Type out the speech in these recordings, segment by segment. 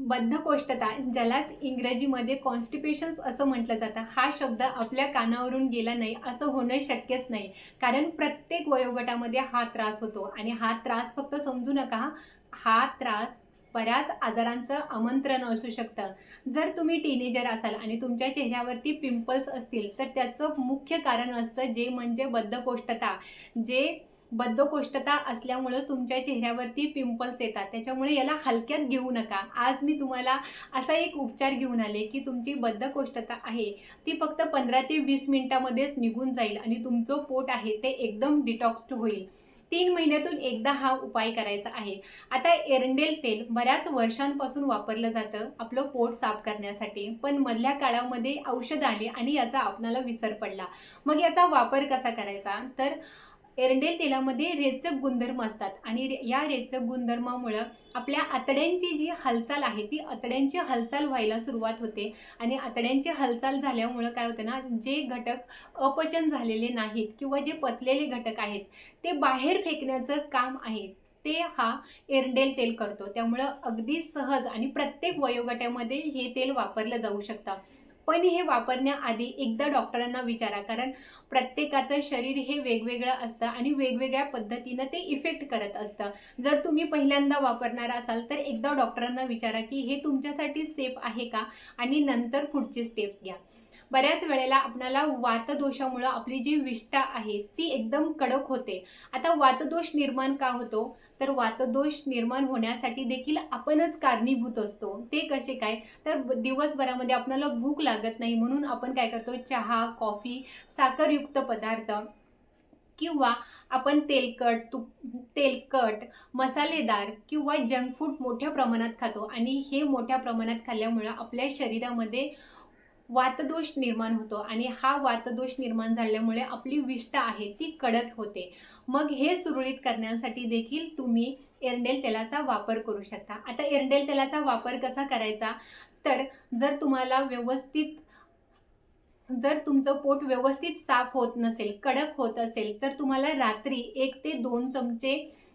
बद्धकोष्ठता ज्यालाच इंग्रजीमध्ये कॉन्स्टिपेशन्स असं म्हटलं जातं हा शब्द आपल्या कानावरून गेला नाही असं होणं शक्यच नाही. कारण प्रत्येक वयोगटामध्ये हा त्रास होतो आणि हा त्रास फक्त समजू नका हा त्रास बऱ्याच आजारांचं आमंत्रण असू शकतं. जर तुम्ही टीनेजर असाल आणि तुमच्या चेहऱ्यावरती पिंपल्स असतील तर त्याचं मुख्य कारण असतं जे म्हणजे बद्धकोष्ठता जे बद्धकोष्ठता असल्यामुळं तुमच्या चेहऱ्यावरती पिंपल्स येतात. त्याच्यामुळे याला हलक्यात घेऊ नका. आज मी तुम्हाला असा एक उपचार घेऊन आले की तुमची बद्धकोष्ठता आहे ती फक्त पंधरा ते वीस मिनिटामध्येच निघून जाईल आणि तुमचं पोट आहे ते एकदम डिटॉक्स्ड होईल. तीन महिन्यातून एकदा हा उपाय करायचा आहे. आता एरंडेल तेल बऱ्याच वर्षांपासून वापरलं जातं आपलं पोट साफ करण्यासाठी पण मधल्या काळामध्ये औषध आले आणि याचा आपणाला विसर पडला. मग याचा वापर कसा करायचा? तर एरंडेल तेलामध्ये रेचक गुणधर्म असतात. आणि रे- या रेचक गुणधर्मामुळं आपल्या आतड्यांची जी हालचाल आहे ती आतड्यांची हालचाल व्हायला सुरुवात होते. आणि आतड्यांची हालचाल झाल्यामुळं काय होतं ना जे घटक अपचन झालेले नाहीत किंवा जे पचलेले घटक आहेत ते बाहेर फेकण्याचं काम आहे ते हा एरंडेल तेल करतो. त्यामुळं अगदी सहज आणि प्रत्येक वयोगटामध्ये हे तेल वापरलं जाऊ शकतं. पण हे वापरण्याआधी एकदा डॉक्टरांना विचारा कारण प्रत्येकाचं शरीर हे वेगवेगळं असतं आणि वेगवेगळ्या पद्धतीनं ते इफेक्ट करत असतं. जर तुम्ही पहिल्यांदा वापरणार असाल तर एकदा डॉक्टरांना विचारा की हे तुमच्यासाठी सेफ आहे का? आणि नंतर पुढचे स्टेप्स घ्या. बऱ्याच वेळेला आपल्याला वातदोषामुळं आपली जी विष्ठा आहे ती एकदम कडक होते. आता वातदोष निर्माण का होतो? तर वातदोष निर्माण होण्यासाठी देखील आपणच कारणीभूत असतो. ते कसे काय? तर दिवसभरामध्ये आपल्याला भूक लागत नाही म्हणून आपण काय करतो? चहा कॉफी साखरयुक्त पदार्थ किंवा आपण तेलकट तुप तेलकट मसालेदार किंवा जंक फूड मोठ्या प्रमाणात खातो. आणि हे मोठ्या प्रमाणात खाल्ल्यामुळं आपल्या शरीरामध्ये वातदोष निर्माण होतो आणि हा वातदोष निर्माण झाल्यामुळे आपली विष्ठा आहे ती कडक होते. मग हे सुरळीत करण्यासाठी देखील तुम्ही एरंडेल तेलाचा वापर करू शकता. आता एरंडेल तेलाचा वापर कसा करायचा? तर जर तुम्हाला व्यवस्थित जर तुमचं पोट व्यवस्थित साफ होत नसेल कडक होत असेल तर तुम्हाला रात्री एक ते दोन चमचे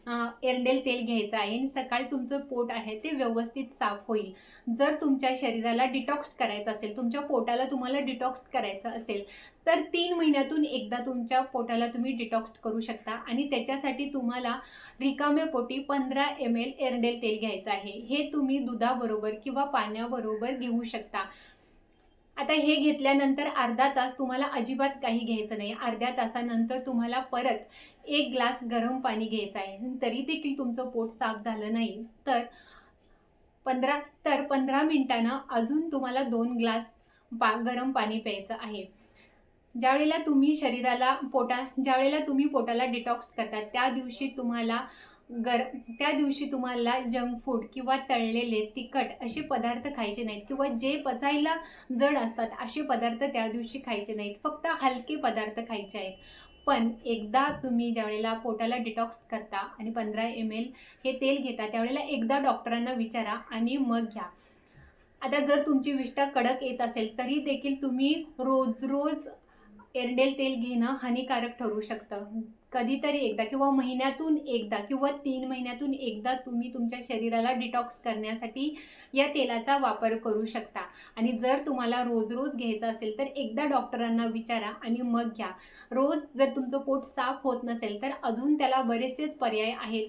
एरंडेल तेल घ्यायचं आहे आणि सकाळी तुमचं पोट आहे ते व्यवस्थित साफ होईल. जर तुमच्या शरीराला डिटॉक्स करायचं असेल तुमच्या पोटाला तुम्हाला डिटॉक्स करायचं असेल तर तीन महिन्यातून एकदा तुमच्या पोटाला तुम्ही डिटॉक्स करू शकता आणि त्याच्यासाठी तुम्हाला रिकाम्या पोटी पंधरा एम एल एरंडेल तेल घ्यायचं आहे. हे तुम्ही दुधाबरोबर किंवा पाण्याबरोबर घेऊ शकता. आता हे घेतल्यानंतर अर्धा तास तुम्हाला अजिबात काही घ्यायचं नाही. अर्ध्या तासानंतर तुम्हाला परत एक ग्लास गरम पाणी घ्यायचं आहे. तरी देखील तुमचं पोट साफ झालं नाही. तर पंधरा तर पंधरा मिनिटानं अजून तुम्हाला दोन ग्लास पा गरम पाणी प्यायचं आहे. ज्यावेळेला तुम्ही शरीराला पोटा ज्यावेळेला तुम्ही पोटाला डिटॉक्स करता त्या दिवशी तुम्हाला गर त्या दिवशी तुम्हाला जंक फूड किंवा तळलेले तिखट असे पदार्थ खायचे नाहीत किंवा जे पचायला जड असतात असे पदार्थ त्या दिवशी खायचे नाहीत. फक्त हलके पदार्थ खायचे आहेत. पण एकदा तुम्ही ज्यावेळेला पोटाला डिटॉक्स करता आणि पंधरा एम एल हे तेल घेता त्यावेळेला एकदा डॉक्टरांना विचारा आणि मग घ्या. आता जर तुमची विष्ठा कडक येत असेल तरी देखील तुम्ही रोज रोज एरडेल तेल घेणं हानिकारक ठरू शकतं. कधीतरी एकदा किंवा महिन्यातून एकदा किंवा तीन महिन्यातून एकदा तुम्ही तुमच्या शरीराला डिटॉक्स करण्यासाठी या तेलाचा वापर करू शकता. आणि जर तुम्हाला रोज रोज घ्यायचं असेल तर एकदा डॉक्टरांना विचारा आणि मग घ्या. रोज जर तुमचं पोट साफ होत नसेल तर अजून त्याला बरेचसेच पर्याय आहेत.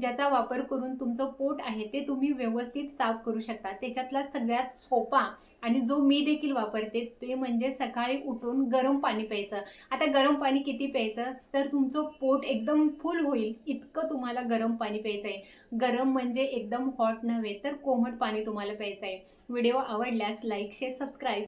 ज्याचा वापर करून तुमचं पोट आहे ते तुम्ही व्यवस्थित साफ करू शकता. त्याच्यातला सगळ्यात सोपा आणि जो मी देखील वापरते ते म्हणजे सकाळी उठून गरम पाणी प्यायचं. आता गरम पाणी किती प्यायचं? तर तुमचं तुमचं पोट एकदम फुल होईल इतकं तुम्हाला गरम पाणी प्यायचं आहे. गरम म्हणजे एकदम हॉट नव्हे तर कोमट पाणी तुम्हाला प्यायचं आहे. व्हिडिओ आवडल्यास लाईक शेअर सबस्क्राईब.